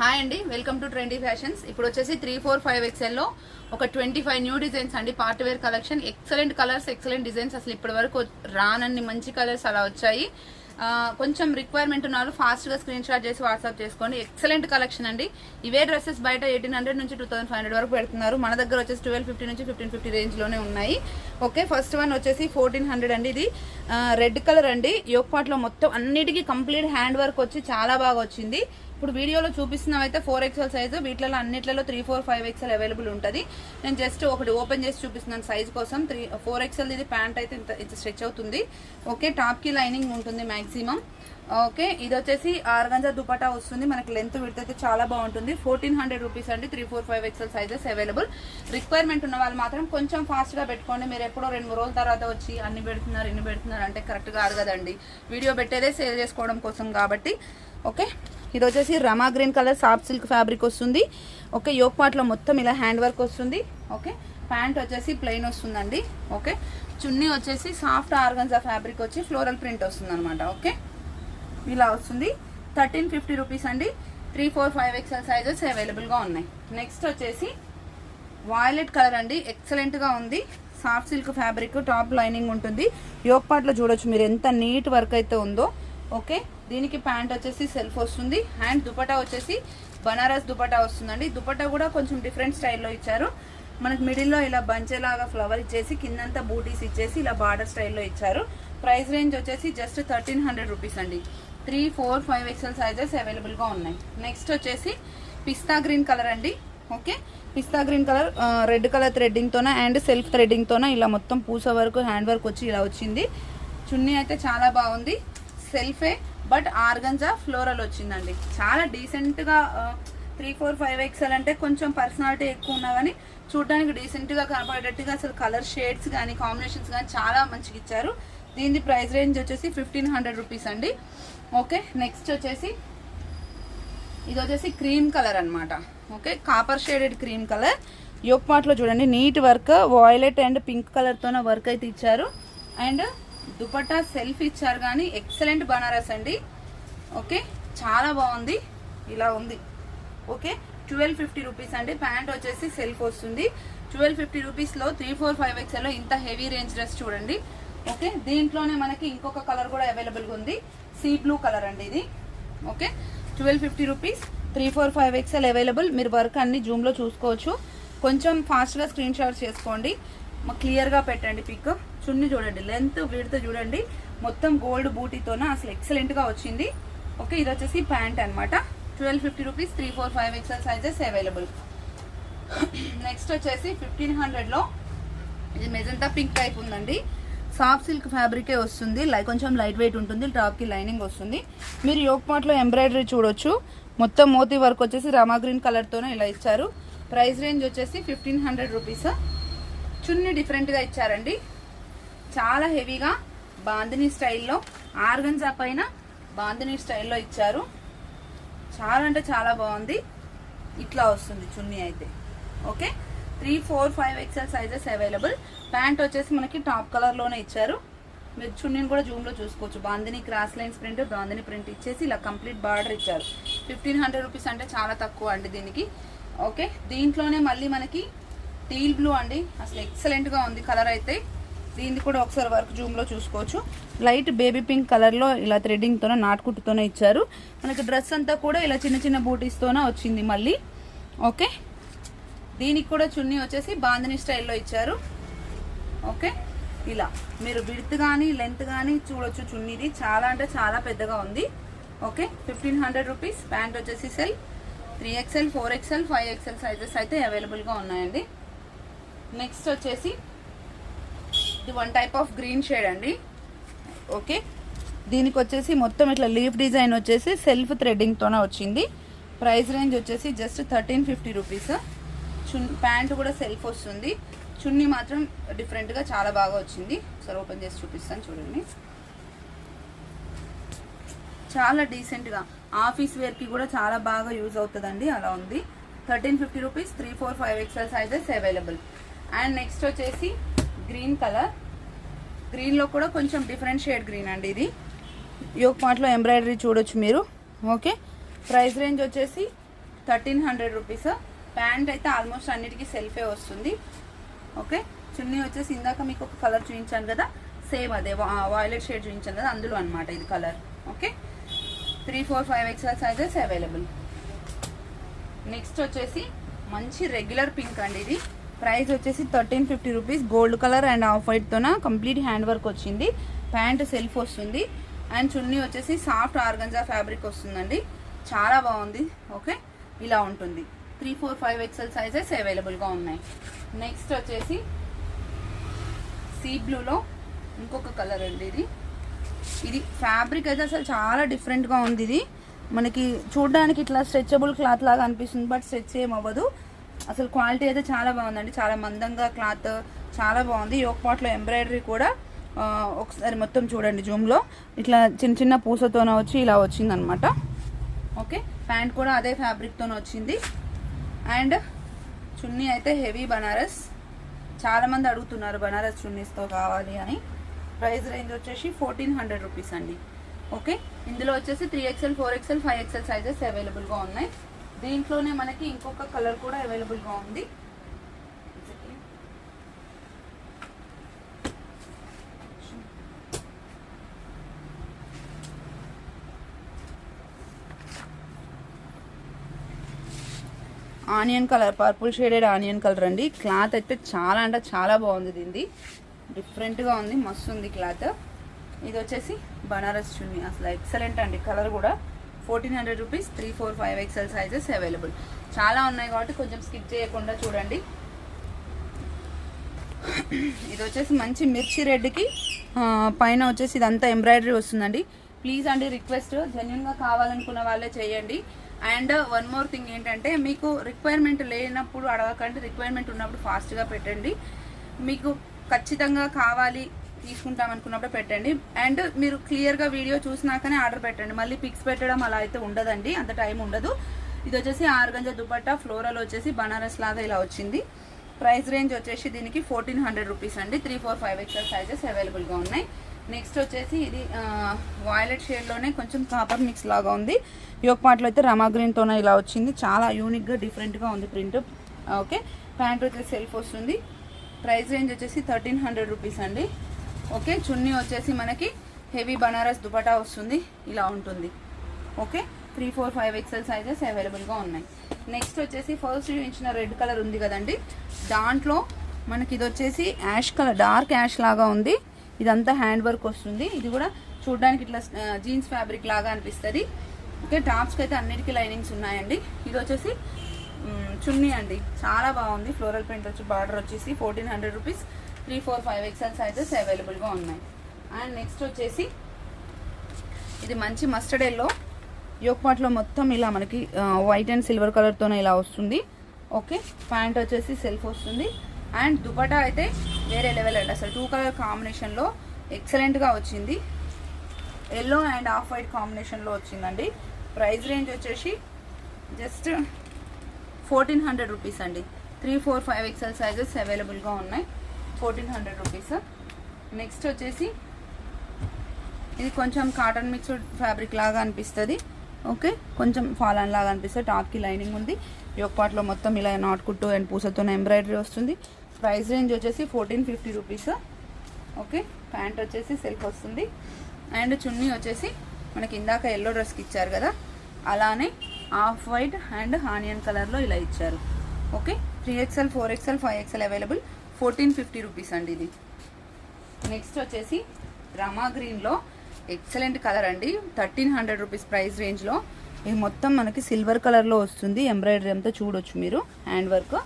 Hi అండి welcome to trendy fashions ఇప్పుడు వచ్చేసి త్రీ ఫోర్ ఫైవ్ ఎక్స్ఎల్లో ఒక ట్వంటీ ఫైవ్ న్యూ డిజైన్స్ అండి. Part wear collection excellent colours excellent designs అసలు ఇప్పటి వరకు రానన్ని మంచి కలర్స్ అలా వచ్చాయి. కొంచెం రిక్వైర్మెంట్ ఉన్నారు. ఫాస్ట్గా స్క్రీన్ షాట్ చేసి వాట్సాప్ చేసుకోండి. ఎక్సలెంట్ కలెక్షన్ అండి. ఇవే డ్రెస్సెస్ బయట ఎయిటీన్ హండ్రెడ్ నుంచి టూ థౌసండ్ ఫైవ్ హండ్రెడ్ వరకు పెడుతున్నారు. మన దగ్గర వచ్చేసి ట్వెల్వ్ ఫిఫ్టీ నుంచి ఫిఫ్టీన్ ఫిఫ్టీ రేంజ్లోనే ఉన్నాయి. ఓకే ఫస్ట్ వన్ వచ్చేసి ఫోర్టీన్ హండ్రెడ్ అండి ఇది. రెడ్ కలర్ అండి. యోక్పాట్లో మొత్తం అన్నిటికీ కంప్లీట్ హ్యాండ్ వర్క్ వచ్చి చాలా బాగా వచ్చింది. ఇప్పుడు వీడియోలో చూపిస్తున్నాం అయితే ఫోర్ ఎక్సెల్ సైజు వీటిలో అన్నిట్లలో three four five XL available ఉంటుంది. నేను జస్ట్ ఒకటి ఓపెన్ చేసి చూపిస్తున్నాను సైజ్ కోసం. త్రీ ఫోర్ ఎక్సెల్ ఇది ప్యాంట్ అయితే ఇంత ఇంత స్ట్రెచ్ అవుతుంది. ఓకే టాప్కి లైనింగ్ ఉంటుంది మ్యాక్సిమం ఓకే ఇది వచ్చేసి ఆరుగంజా దుపటా వస్తుంది. మనకి లెంత్ విడత అయితే చాలా బాగుంటుంది. ఫోర్టీన్ హండ్రెడ్ రూపీస్ అండి three four five XL sizes available requirement ఉన్న వాళ్ళు మాత్రం కొంచెం ఫాస్ట్గా పెట్టుకోండి. మీరు ఎప్పుడో రెండు మూడు రోజుల తర్వాత వచ్చి అన్ని పెడుతున్నారు ఇన్ని పెడుతున్నారు అంటే కరెక్ట్ కాదు కదండి. వీడియో పెట్టేదే సేల్ చేసుకోవడం కోసం కాబట్టి. ఓకే ఇది వచ్చేసి Rama green colour soft silk fabric వస్తుంది. ఓకే యోక్ పార్ట్లో మొత్తం ఇలా హ్యాండ్ వర్క్ వస్తుంది. ఓకే ప్యాంట్ వచ్చేసి ప్లెయిన్ వస్తుందండి. ఓకే చున్నీ వచ్చేసి సాఫ్ట్ ఆర్గన్జా ఫ్యాబ్రిక్ వచ్చి ఫ్లోరల్ ప్రింట్ వస్తుంది అనమాట ఓకే ఇలా వస్తుంది. థర్టీన్ ఫిఫ్టీ రూపీస్ అండి. Three four five XL sizes అవైలబుల్గా ఉన్నాయి. నెక్స్ట్ వచ్చేసి వాయిలెట్ కలర్ అండి. ఎక్సలెంట్గా ఉంది. Soft silk fabric top lining ఉంటుంది. యోక్ పార్ట్లో చూడొచ్చు మీరు ఎంత నీట్ వర్క్ అయితే ఉందో. ఓకే దీనికి ప్యాంట్ వచ్చేసి సెల్ఫ్ వస్తుంది. అండ్ దుపటా వచ్చేసి బనారస్ దుపటా వస్తుందండి. దుపటా కూడా కొంచెం డిఫరెంట్ స్టైల్లో ఇచ్చారు. మనకి మిడిల్లో ఇలా బంచెలాగా ఫ్లవర్ ఇచ్చేసి కిందంతా బూటీస్ ఇచ్చేసి ఇలా బార్డర్ స్టైల్లో ఇచ్చారు. ప్రైస్ రేంజ్ వచ్చేసి జస్ట్ థర్టీన్ హండ్రెడ్ రూపీస్ అండి. Three four five XL sizes అవైలబుల్గా ఉన్నాయి. నెక్స్ట్ వచ్చేసి పిస్తా గ్రీన్ కలర్ అండి. ఓకే? పిస్తా గ్రీన్ కలర్ రెడ్ కలర్ థ్రెడ్డింగ్తోన అండ్ సెల్ఫ్ థ్రెడ్డింగ్తోన ఇలా మొత్తం పూస వరకు హ్యాండ్ వర్క్ వచ్చి ఇలా వచ్చింది. చున్నీ అయితే చాలా బాగుంది. సెల్ఫే బట్ ఆర్గంజా ఫ్లోరల్ వచ్చిందండి. చాలా డీసెంట్గా త్రీ ఫోర్ ఫైవ్ ఎక్స్ఎల్ అంటే కొంచెం పర్సనాలిటీ ఎక్కువ ఉన్నా కానీ చూడడానికి డీసెంట్గా కనపడేటట్టుగా అసలు కలర్ షేడ్స్ కానీ కాంబినేషన్స్ కానీ చాలా మంచిగా ఇచ్చారు. దీని ప్రైస్ రేంజ్ వచ్చేసి ఫిఫ్టీన్ హండ్రెడ్ రూపీస్ అండి. ఓకే నెక్స్ట్ వచ్చేసి ఇది వచ్చేసి క్రీమ్ కలర్ అనమాట okay copper shaded cream colour yoke పార్ట్లో చూడండి neat work violet and pink కలర్తోనే work అయితే ఇచ్చారు. అండ్ దుపట్టా సెల్ఫ్ ఇచ్చారు కానీ ఎక్సలెంట్ బనారస్ అండి. ఓకే? చాలా బాగుంది. ఇలా ఉంది. ఓకే? ట్వెల్వ్ ఫిఫ్టీ రూపీస్ అండి. ప్యాంట్ వచ్చేసి సెల్ఫ్ వస్తుంది. ట్వెల్వ్ ఫిఫ్టీ రూపీస్లో త్రీ ఫోర్ ఫైవ్ ఎక్స్ఎల్లో ఇంత హెవీ రేంజ్ డ్రెస్ చూడండి. ఓకే? దీంట్లోనే మనకి ఇంకొక కలర్ కూడా అవైలబుల్గా ఉంది. సీ బ్లూ కలర్ అండి ఇది. Okay? Twelve fifty rupees three four five XL available. మీరు వర్క్ అన్ని జూమ్లో చూసుకోవచ్చు. కొంచెం ఫాస్ట్గా స్క్రీన్ షాట్ చేసుకోండి. క్లియర్గా పెట్టండి పిక్ చున్ని చూడండి లెంత్ విడత చూడండి. మొత్తం గోల్డ్ బూటీతోన అసలు ఎక్సలెంట్గా వచ్చింది. ఓకే ఇది వచ్చేసి ప్యాంట్ అనమాట twelve fifty rupees three four five XL sizes available next వచ్చేసి ఫిఫ్టీన్ హండ్రెడ్లో ఇది మెజంతా పింక్ టైప్ ఉందండి. సాఫ్ట్ సిల్క్ ఫ్యాబ్రికే వస్తుంది. లై కొంచెం లైట్ వెయిట్ ఉంటుంది. టాప్కి లైనింగ్ వస్తుంది. మీరు యోక్ పాట్లో ఎంబ్రాయిడరీ చూడొచ్చు. మొత్తం మోతీ వర్క్ వచ్చేసి రామా గ్రీన్ కలర్తోనే ఇలా ఇచ్చారు. ప్రైస్ రేంజ్ వచ్చేసి ఫిఫ్టీన్ హండ్రెడ్ రూపీస్ చున్నీ డిఫరెంట్గా ఇచ్చారండి. చాలా హెవీగా బాందిని స్టైల్లో ఆర్గన్జా పైన బాందిని స్టైల్లో ఇచ్చారు. చాలా అంటే చాలా బాగుంది. ఇట్లా వస్తుంది చున్నీ అయితే. Okay? Three four five XL sizes available pant వచ్చేసి మనకి టాప్ కలర్లోనే ఇచ్చారు. మీరు చున్నీని కూడా జూమ్లో చూసుకోవచ్చు. Bandhani cross lines print bandhani print ఇచ్చేసి ఇలా కంప్లీట్ బార్డర్ ఇచ్చారు. ఫిఫ్టీన్ హండ్రెడ్ రూపీస్ అంటే చాలా తక్కువ అండి దీనికి. ఓకే? దీంట్లోనే మళ్ళీ మనకి టీల్ బ్లూ అండి. అసలు ఎక్సలెంట్గా ఉంది కలర్ అయితే. దీన్ని కూడా ఒకసారి వర్క్ జూమ్లో చూసుకోవచ్చు. లైట్ బేబీ పింక్ కలర్లో ఇలా థ్రెడ్డింగ్తోనే నాటుకుట్టుతోనే ఇచ్చారు. మనకి డ్రెస్ అంతా కూడా ఇలా చిన్న చిన్న బూటీస్తోనే వచ్చింది మళ్ళీ. ఓకే? దీనికి కూడా చున్నీ వచ్చేసి బాందిని స్టైల్లో ఇచ్చారు. ఓకే? ఇలా. మీరు విడ్త్ కానీ లెంత్ కానీ చూడొచ్చు చున్నీది. చాలా అంటే చాలా పెద్దగా ఉంది. Okay? Fifteen hundred rupees pant వచ్చేసి cell three XL four XL five XL sizes అయితే అవైలబుల్గా ఉన్నాయండి. నెక్స్ట్ వచ్చేసి ఇది one type of green shade అండి. ఓకే దీనికి వచ్చేసి మొత్తం ఇట్లా లీఫ్ డిజైన్ వచ్చేసి సెల్ఫ్ థ్రెడ్డింగ్తోనే వచ్చింది. ప్రైస్ రేంజ్ వచ్చేసి జస్ట్ థర్టీన్ ఫిఫ్టీ రూపీస్ చున్ ప్యాంట్ కూడా సెల్ఫ్ వస్తుంది. చున్నీ మాత్రం డిఫరెంట్గా చాలా బాగా వచ్చింది. సరే ఓపెన్ చేసి చూపిస్తాను చూడండి. చాలా డీసెంట్గా ఆఫీస్ వేర్కి కూడా చాలా బాగా యూజ్ అవుతుందండి. అలా ఉంది. Thirteen fifty rupees three four five XLs sizes available and next వచ్చేసి గ్రీన్ కలర్. గ్రీన్లో కూడా కొంచెం డిఫరెంట్ షేడ్ గ్రీన్ అండి ఇది. యోగ్ పార్ట్లో ఎంబ్రాయిడరీ చూడొచ్చు మీరు. ఓకే. ప్రైస్ రేంజ్ వచ్చేసి థర్టీన్ హండ్రెడ్ రూపీస్. ప్యాంట్ అయితే ఆల్మోస్ట్ అన్నిటికీ సెల్ఫే వస్తుంది. ఓకే. చున్నీ వచ్చేసి ఇందాక మీకు ఒక కలర్ చూపించాను కదా. సేమ్ అదే. వాయిలెట్ షేడ్ చూపించాను కదా అందులో అనమాట ఇది colour. Okay. Three four five XL sizes available. Next వచ్చేసి మంచి రెగ్యులర్ పింక్ అండి ఇది. ప్రైస్ వచ్చేసి thirteen fifty rupees. Gold colour and off వైట్తోన complete hand work వచ్చింది. ప్యాంట్ సెల్ఫ్ వస్తుంది. అండ్ చున్నీ వచ్చేసి సాఫ్ట్ ఆర్గంజా ఫ్యాబ్రిక్ వస్తుందండి. చాలా బాగుంది. ఓకే? ఇలా ఉంటుంది. Three four five XL sizes అవైలబుల్గా ఉన్నాయి. నెక్స్ట్ వచ్చేసి సీ బ్లూలో ఇంకొక కలర్ అండి ఇది. ఇది ఫ్యాబ్రిక్ అయితే అసలు చాలా డిఫరెంట్గా ఉంది ఇది. మనకి చూడడానికి ఇట్లా స్ట్రెచబుల్ క్లాత్ లాగా అనిపిస్తుంది బట్ స్ట్రెచ్ ఏం అవ్వదు అసలు క్వాలిటీ అయితే చాలా బాగుందండి. చాలా మందంగా క్లాత్ చాలా బాగుంది. యోక్ పాట్లో ఎంబ్రాయిడరీ కూడా ఒకసారి మొత్తం చూడండి జూమ్లో ఇట్లా చిన్న చిన్న పూసతోనే వచ్చి ఇలా వచ్చిందనమాట. ఓకే ప్యాంట్ కూడా అదే ఫ్యాబ్రిక్తోనే వచ్చింది. అండ్ చున్నీ అయితే హెవీ బనారస్. చాలామంది అడుగుతున్నారు బనారస్ చున్నీస్తో కావాలి అని. ప్రైస్ రేంజ్ వచ్చేసి ఫోర్టీన్ హండ్రెడ్ రూపీస్ అండి. ఓకే ఇందులో వచ్చేసి three XL four XL five XL sizes అవైలబుల్గా ఉన్నాయి. దీంట్లోనే మనకి ఇంకొక కలర్ కూడా అవైలబుల్గా ఉంది. Onion colour purple shaded onion colour అండి. క్లాత్ అయితే చాలా అంటే చాలా బాగుంది దీనిది. డిఫరెంట్గా ఉంది మస్తు ఉంది క్లాత్. ఇది వచ్చేసి బనారస్ చున్నీ. అసలు ఎక్సలెంట్ అండి కలర్ కూడా. Fourteen hundred rupees three four five XL sizes available చాలా ఉన్నాయి కాబట్టి కొంచెం స్కిప్ చేయకుండా చూడండి. ఇది వచ్చేసి మంచి మిర్చి రెడ్కి పైన వచ్చేసి ఇదంతా ఎంబ్రాయిడరీ వస్తుందండి. ప్లీజ్ అండి రిక్వెస్ట్ జెన్యున్గా కావాలనుకున్న వాళ్ళే చేయండి. అండ్ వన్ మోర్ థింగ్ ఏంటంటే మీకు రిక్వైర్మెంట్ లేనప్పుడు అడగకండి రిక్వైర్మెంట్ ఉన్నప్పుడు ఫాస్ట్గా పెట్టండి. మీకు ఖచ్చితంగా కావాలి తీసుకుంటాం అనుకున్నప్పుడు పెట్టండి. అండ్ మీరు క్లియర్గా వీడియో చూసినాకనే ఆర్డర్ పెట్టండి. మళ్ళీ పిక్స్ పెట్టడం అలా అయితే ఉండదండి. అంత టైం ఉండదు. ఇది వచ్చేసి ఆరుగంజ దుపట్టా ఫ్లోరల్ వచ్చేసి బనారస్ లాగా ఇలా వచ్చింది. ప్రైస్ రేంజ్ వచ్చేసి దీనికి ఫోర్టీన్ హండ్రెడ్ రూపీస్ అండి. Three four five XL sizes అవైలబుల్గా ఉన్నాయి. నెక్స్ట్ వచ్చేసి ఇది వాయిలెట్ షేడ్లోనే కొంచెం కాపర్ మిక్స్ లాగా ఉంది. యోక్ పాటలో అయితే రమా గ్రీన్తోనే ఇలా వచ్చింది. చాలా యూనిక్గా డిఫరెంట్గా ఉంది ప్రింట్ ఓకే. ప్యాంట్ వచ్చేసి సెల్ఫ్ వస్తుంది. ప్రైస్ రేంజ్ వచ్చేసి థర్టీన్ హండ్రెడ్ రూపీస్ అండి. ఓకే? చున్నీ వచ్చేసి మనకి హెవీ బనారస్ దుపటా వస్తుంది. ఇలా ఉంటుంది. Okay? Three four five XL sizes అవైలబుల్గా ఉన్నాయి. నెక్స్ట్ వచ్చేసి ఫస్ట్ చూపించిన రెడ్ కలర్ ఉంది కదండి. దాంట్లో మనకి ఇది వచ్చేసి యాష్ కలర్ డార్క్ యాష్ లాగా ఉంది. ఇదంతా హ్యాండ్ వర్క్ వస్తుంది. ఇది కూడా చూడడానికి ఇట్లా జీన్స్ ఫ్యాబ్రిక్ లాగా అనిపిస్తుంది. ఓకే? టాప్స్కి అయితే అన్నిటికీ లైనింగ్స్ ఉన్నాయండి. ఇది వచ్చేసి చున్నీ అండి. చాలా బాగుంది. ఫ్లోరల్ ప్రింట్ వచ్చి బార్డర్ వచ్చేసి fourteen hundred rupees. Three four five XL sizes అవైలబుల్గా ఉన్నాయి. అండ్ నెక్స్ట్ వచ్చేసి ఇది మంచి మస్టర్డ్ ఎల్లో యోక్ పాట్లో మొత్తం ఇలా మనకి వైట్ అండ్ సిల్వర్ కలర్తోనే ఇలా వస్తుంది. ఓకే ప్యాంట్ వచ్చేసి సెల్ఫ్ వస్తుంది. అండ్ దుపటా అయితే వేరే లెవెల్ అండి. అసలు టూ కలర్ కాంబినేషన్లో ఎక్సలెంట్గా వచ్చింది. ఎల్లో అండ్ ఆఫ్ వైట్ కాంబినేషన్లో వచ్చిందండి. ప్రైస్ రేంజ్ వచ్చేసి జస్ట్ ఫోర్టీన్ హండ్రెడ్ రూపీస్ అండి. Three four five XL sizes అవైలబుల్గా ఉన్నాయి. ఫోర్టీన్ హండ్రెడ్ రూపీస్ నెక్స్ట్ వచ్చేసి ఇది కొంచెం కాటన్ మిక్స్డ్ ఫ్యాబ్రిక్ లాగా అనిపిస్తుంది. ఓకే కొంచెం ఫాలన్ లాగా అనిపిస్తుంది. టాప్కి లైనింగ్ ఉంది. యోక్ పార్ట్లో మొత్తం ఇలా నాట్ కుట్టు అండ్ పూసతో ఎంబ్రాయిడరీ వస్తుంది. ప్రైస్ రేంజ్ వచ్చేసి fourteen fifty rupees okay pant వచ్చేసి సెల్ఫ్ వస్తుంది. అండ్ చున్నీ వచ్చేసి మనకి ఇందాక ఎల్లో డ్రెస్కి ఇచ్చారు కదా? అలానే ఆఫ్ వైట్ అండ్ ఆనియన్ కలర్లో ఇలా ఇచ్చారు. Okay three XL four XL five XL available fourteen fifty rupees అండి ఇది. నెక్స్ట్ వచ్చేసి రమా గ్రీన్లో ఎక్సలెంట్ కలర్ అండి. థర్టీన్ హండ్రెడ్ రూపీస్ ప్రైస్ రేంజ్లో ఇది మొత్తం మనకి సిల్వర్ కలర్లో వస్తుంది. ఎంబ్రాయిడరీ అంతా చూడొచ్చు మీరు. హ్యాండ్ వర్క్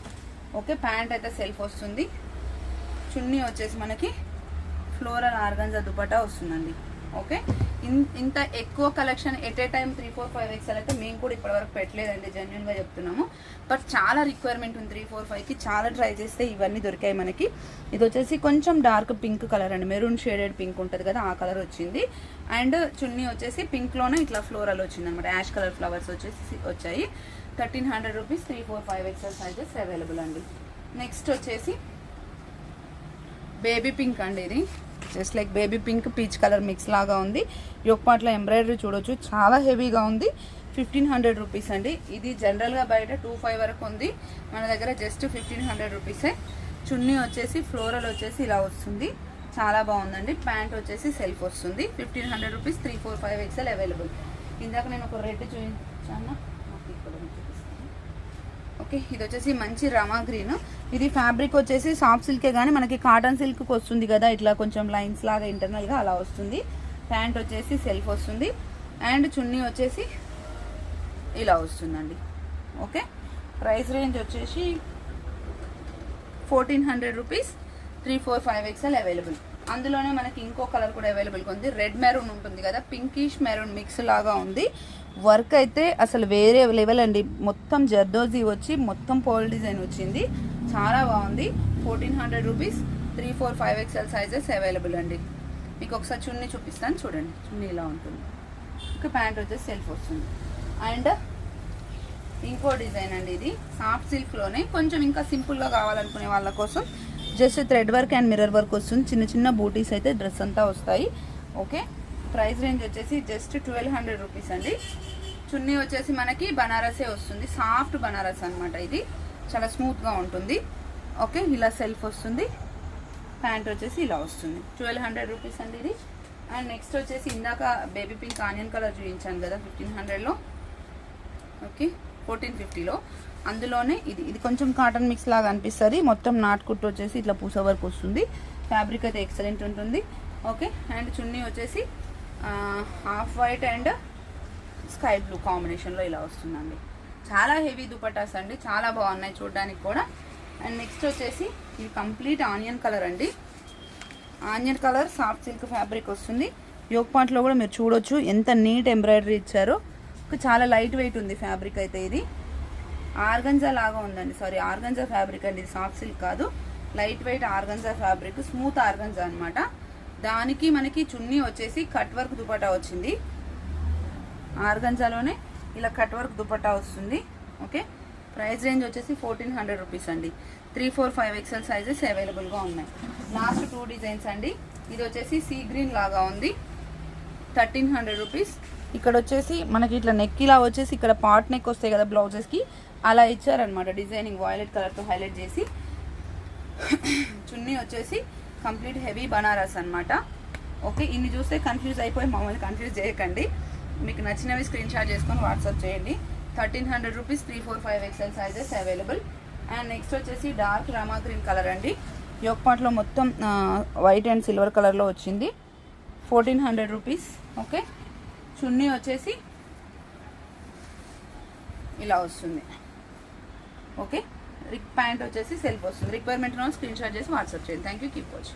ఓకే ప్యాంట్ అయితే సెల్ఫ్ వస్తుంది. చున్నీ వచ్చేసి మనకి ఫ్లోరల్ ఆర్గన్జా దుపట వస్తుందండి. ఓకే ఇంత ఎక్కువ collection at a time three four five XL అయితే మేము కూడా ఇప్పటివరకు పెట్టలేదండి జెన్యున్గా చెప్తున్నాము. బట్ చాలా రిక్వైర్మెంట్ ఉంది త్రీ ఫోర్ ఫైవ్కి చాలా ట్రై చేస్తే ఇవన్నీ దొరికాయి మనకి. ఇది వచ్చేసి కొంచెం డార్క్ పింక్ కలర్ అండి. మెరూన్ షేడెడ్ పింక్ ఉంటుంది కదా ఆ కలర్ వచ్చింది. అండ్ చున్నీ వచ్చేసి పింక్లోనే ఇట్లా ఫ్లోరల్ వచ్చింది అనమాట యాష్ కలర్ ఫ్లవర్స్ వచ్చేసి వచ్చాయి. Thirteen hundred rupees three four five XL sizes available అండి. నెక్స్ట్ వచ్చేసి బేబీ పింక్ అండి ఇది. Just like baby pink peach colour mix లాగా ఉంది. యోక్ పాట్లో ఎంబ్రాయిడరీ చూడొచ్చు. చాలా హెవీగా ఉంది. ఫిఫ్టీన్ హండ్రెడ్ రూపీస్ అండి. ఇది జనరల్గా బయట టూ ఫైవ్ వరకు ఉంది. మన దగ్గర జస్ట్ ఫిఫ్టీన్ హండ్రెడ్ రూపీసే. చున్నీ వచ్చేసి ఫ్లోరల్ వచ్చేసి ఇలా వస్తుంది. చాలా బాగుందండి. ప్యాంట్ వచ్చేసి సెల్ఫ్ వస్తుంది. Fifteen hundred rupees three four five XL available. ఇందాక నేను ఒక రెడ్ చూపించాను? ఇక్కడ చూపిస్తాను. ఓకే ఇది వచ్చేసి మంచి రమా గ్రీన్. ఇది ఫ్యాబ్రిక్ వచ్చేసి సాఫ్ట్ సిల్కే కానీ మనకి కాటన్ సిల్క్ వస్తుంది కదా ఇట్లా కొంచెం లైన్స్ లాగా ఇంటర్నల్గా అలా వస్తుంది. ప్యాంట్ వచ్చేసి సెల్ఫ్ వస్తుంది. అండ్ చున్నీ వచ్చేసి ఇలా వస్తుందండి. ఓకే ప్రైస్ రేంజ్ వచ్చేసి fourteen hundred rupees three four five XL available అందులోనే మనకి ఇంకో కలర్ కూడా అవైలబుల్గా ఉంది. రెడ్ మెరూన్ ఉంటుంది కదా పింకిష్ మెరూన్ మిక్స్ లాగా ఉంది. వర్క్ అయితే అసలు వేరే లెవెల్ అండి. మొత్తం జర్దోజీ వచ్చి మొత్తం పోల్ డిజైన్ వచ్చింది. చాలా బాగుంది. Fourteen hundred rupees three four five XL sizes available అండి. మీకు ఒకసారి చున్నీ చూపిస్తాను చూడండి. చున్నీ ఇలా ఉంటుంది. ఇంకా ప్యాంట్ వచ్చేసి సెల్ఫ్ వస్తుంది. అండ్ ఇంకో డిజైన్ అండి ఇది. సాఫ్ట్ సిల్క్లోనే కొంచెం ఇంకా సింపుల్గా కావాలనుకునే వాళ్ళ కోసం just thread work and mirror work వస్తుంది. చిన్న చిన్న బూటీస్ అయితే డ్రెస్ అంతా వస్తాయి. ఓకే? ప్రైస్ రేంజ్ వచ్చేసి జస్ట్ ట్వెల్వ్ హండ్రెడ్ రూపీస్ అండి. చున్నీ వచ్చేసి మనకి బనారసే వస్తుంది. సాఫ్ట్ బనారస్ అన్నమాట ఇది. చాలా స్మూత్గా ఉంటుంది. ఓకే? ఇలా సెల్ఫ్ వస్తుంది. ప్యాంట్ వచ్చేసి ఇలా వస్తుంది. ట్వెల్వ్ హండ్రెడ్ రూపీస్ అండి ఇది. అండ్ నెక్స్ట్ వచ్చేసి ఇందాక బేబీ పింక్ ఆనియన్ కలర్ చూపించాను కదా ఫిఫ్టీన్ హండ్రెడ్లో. ఓకే? ఫోర్టీన్ ఫిఫ్టీలో. అందులోనే ఇది ఇది కొంచెం కాటన్ మిక్స్ లాగా అనిపిస్తుంది. మొత్తం నాట్ కుట్టు వచ్చేసి ఇట్లా పూస వరకు వస్తుంది. ఫ్యాబ్రిక్ అయితే ఎక్సలెంట్ ఉంటుంది. ఓకే అండ్ చున్నీ వచ్చేసి half white and sky blue కాంబినేషన్లో ఇలా వస్తుందండి. చాలా హెవీ దుపటాస్ అండి. చాలా బాగున్నాయి చూడడానికి కూడా. అండ్ నెక్స్ట్ వచ్చేసి ఇది కంప్లీట్ ఆనియన్ కలర్ అండి. Onion colour soft silk fabric వస్తుంది. యోగ్ పాంట్లో కూడా మీరు చూడొచ్చు. ఎంత నీట్ ఎంబ్రాయిడరీ ఇచ్చారో. చాలా లైట్ వెయిట్ ఉంది ఫ్యాబ్రిక్ అయితే ఇది. ఆర్గంజా లాగా ఉందండి. సారీ ఆర్గంజా ఫ్యాబ్రిక్ అండి. ఇది సాఫ్ట్ సిల్క్ కాదు. Light weight organza fabric smooth organza అనమాట దానికి మనకి చున్నీ వచ్చేసి కట్ వర్క్ దుపట్టా వచ్చింది. ఆర్గంజాలోనే ఇలా కట్ వర్క్ దుపట్టా వస్తుంది. ఓకే ప్రైస్ రేంజ్ వచ్చేసి ఫోర్టీన్ హండ్రెడ్ రూపీస్ అండి. Three four five XL sizes అవైలబుల్గా ఉన్నాయి. లాస్ట్ టూ డిజైన్స్ అండి. ఇది వచ్చేసి సీ గ్రీన్ లాగా ఉంది. థర్టీన్ హండ్రెడ్ రూపీస్ ఇక్కడ వచ్చేసి మనకి ఇట్లా నెక్ ఇలా వచ్చేసి ఇక్కడ పార్ట్ నెక్ వస్తాయి కదా బ్లౌజెస్కి అలా ఇచ్చారనమాట డిజైనింగ్ వాయిలెట్ కలర్తో హైలైట్ చేసి. చున్నీ వచ్చేసి కంప్లీట్ హెవీ బనారస్ అనమాట ఓకే ఇన్ని చూస్తే కన్ఫ్యూజ్ అయిపోయి మమ్మల్ని కన్ఫ్యూజ్ చేయకండి. మీకు నచ్చినవి స్క్రీన్ షాట్ చేసుకొని వాట్సాప్ చేయండి. Thirteen hundred rupees three four five XL sizes available and next వచ్చేసి డార్క్ రామా గ్రీన్ కలర్ అండి. పాట్లో మొత్తం వైట్ అండ్ సిల్వర్ కలర్లో వచ్చింది. Fourteen hundred rupees okay. చున్నీ వచ్చేసి ఇలా వస్తుంది. ఓకే? రిక్ ప్యాంట్ వచ్చేసి సెల్ఫ్ వస్తుంది. రిక్వైర్మెంట్ స్క్రీన్ షాట్ చేసి వాట్సాప్ చేయండి. థ్యాంక్ యూ కీప్ వచ్చి